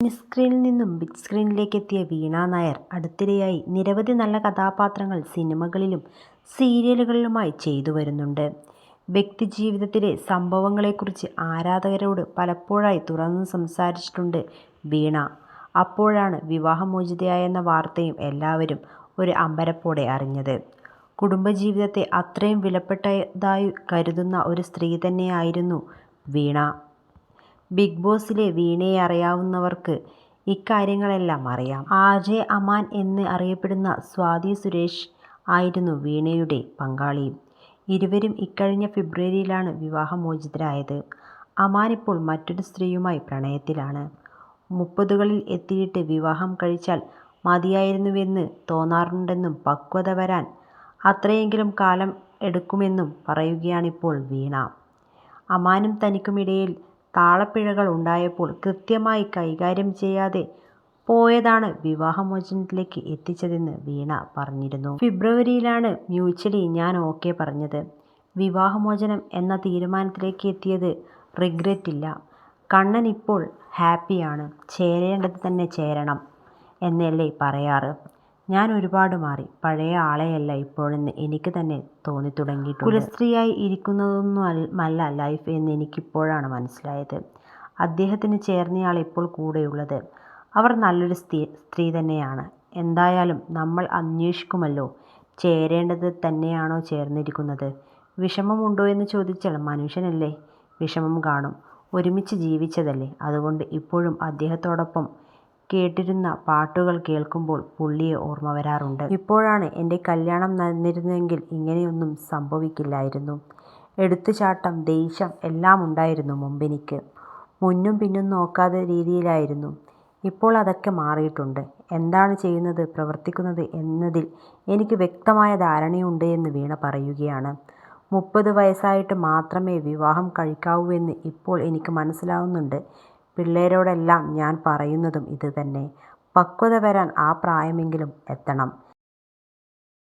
മിനിസ്ക്രീനിൽ നിന്നും ബിഗ് സ്ക്രീനിലേക്ക് എത്തിയ വീണ നായർ അടുത്തിടെയായി നിരവധി നല്ല കഥാപാത്രങ്ങൾ സിനിമകളിലും സീരിയലുകളിലുമായി ചെയ്തു വരുന്നുണ്ട്. വ്യക്തിജീവിതത്തിലെ സംഭവങ്ങളെക്കുറിച്ച് ആരാധകരോട് പലപ്പോഴായി തുറന്നു സംസാരിച്ചിട്ടുണ്ട് വീണ. അപ്പോഴാണ് വിവാഹമോചിതയായെന്ന വാർത്തയും എല്ലാവരും ഒരു അമ്പരപ്പോടെ അറിഞ്ഞത്. കുടുംബജീവിതത്തെ അത്രയും വിലപ്പെട്ടതായി കരുതുന്ന ഒരു സ്ത്രീ തന്നെയായിരുന്നു വീണ. ബിഗ് ബോസിലെ വീണയെ അറിയാവുന്നവർക്ക് ഇക്കാര്യങ്ങളെല്ലാം അറിയാം. ആർ. ജെ അമാൻ എന്ന് അറിയപ്പെടുന്ന സ്വാതി സുരേഷ് ആയിരുന്നു വീണയുടെ പങ്കാളിയും ഇരുവരും ഇക്കഴിഞ്ഞ ഫെബ്രുവരിയിലാണ് വിവാഹമോചിതരായത്. അമാൻ ഇപ്പോൾ മറ്റൊരു സ്ത്രീയുമായി പ്രണയത്തിലാണ്. മുപ്പതുകളിൽ എത്തിയിട്ട് വിവാഹം കഴിച്ചാൽ മതിയായിരുന്നുവെന്ന് തോന്നാറുണ്ടെന്നും പക്വത വരാൻ അത്രയെങ്കിലും കാലം എടുക്കുമെന്നും പറയുകയാണിപ്പോൾ വീണ. അമാനും തനിക്കുമിടയിൽ താളപ്പിഴകൾ ഉണ്ടായപ്പോൾ കൃത്യമായി കൈകാര്യം ചെയ്യാതെ പോയതാണ് വിവാഹമോചനത്തിലേക്ക് എത്തിച്ചതെന്ന് വീണ പറഞ്ഞിരുന്നു. ഫെബ്രുവരിയിലാണ് മ്യൂച്വലി ഞാൻ ഓക്കെ പറഞ്ഞത്. വിവാഹമോചനം എന്ന തീരുമാനത്തിലേക്ക് എത്തിയത് റിഗ്രറ്റ് ഇല്ല. കണ്ണൻ ഇപ്പോൾ ഹാപ്പിയാണ്. ചേരേണ്ടത് തന്നെ ചേരണം എന്നല്ലേ പറയാറ്. ഞാൻ ഒരുപാട് മാറി. പഴയ ആളെയല്ല ഇപ്പോഴെന്ന് എനിക്ക് തന്നെ തോന്നി തോന്നിത്തുടങ്ങിയിട്ടുണ്ട്. കുലസ്ത്രീയായി ഇരിക്കുന്നതൊന്നുമല്ല ലൈഫ് എന്ന് എനിക്കിപ്പോഴാണ് മനസ്സിലായത്. അദ്ദേഹത്തിന് ചേർന്നയാൾ ഇപ്പോൾ കൂടെയുള്ളത്. അവർ നല്ലൊരു സ്ത്രീ സ്ത്രീ തന്നെയാണ്. എന്തായാലും നമ്മൾ അന്വേഷിക്കുമല്ലോ. ചേരേണ്ടത് തന്നെയാണോ ചേർന്നിരിക്കുന്നത്. വിഷമമുണ്ടോ ഉണ്ടോയെന്ന് ചോദിച്ചാൽ മനുഷ്യനല്ലേ. വിഷമം കാണും. ഒരുമിച്ച് ജീവിച്ചതല്ലേ. അതുകൊണ്ട് ഇപ്പോഴും അദ്ദേഹത്തോടൊപ്പം കേട്ടിരുന്ന പാട്ടുകൾ കേൾക്കുമ്പോൾ പുള്ളിയെ ഓർമ്മ വരാറുണ്ട്. ഇപ്പോഴാണ് എന്റെ കല്യാണം നടന്നിരുന്നെങ്കിൽ ഇങ്ങനെയൊന്നും സംഭവിക്കില്ലായിരുന്നു. എടുത്തുചാട്ടം ദേഷ്യം എല്ലാം ഉണ്ടായിരുന്നു മുമ്പെനിക്ക്. മുന്നും പിന്നും നോക്കാതെ രീതിയിലായിരുന്നു. ഇപ്പോൾ അതൊക്കെ മാറിയിട്ടുണ്ട്. എന്താണ് ചെയ്യുന്നത് പ്രവർത്തിക്കുന്നത് എന്നതിൽ എനിക്ക് വ്യക്തമായ ധാരണയുണ്ട് എന്ന് വീണ പറയുകയാണ്. മുപ്പത് വയസ്സായിട്ട് മാത്രമേ വിവാഹം കഴിക്കാവൂ എന്ന് ഇപ്പോൾ എനിക്ക് മനസ്സിലാവുന്നുണ്ട്. പിള്ളേരോടെല്ലാം ഞാൻ പറയുന്നതും ഇതുതന്നെ പക്വത വരാൻ ആ പ്രായമെങ്കിലും എത്തണം.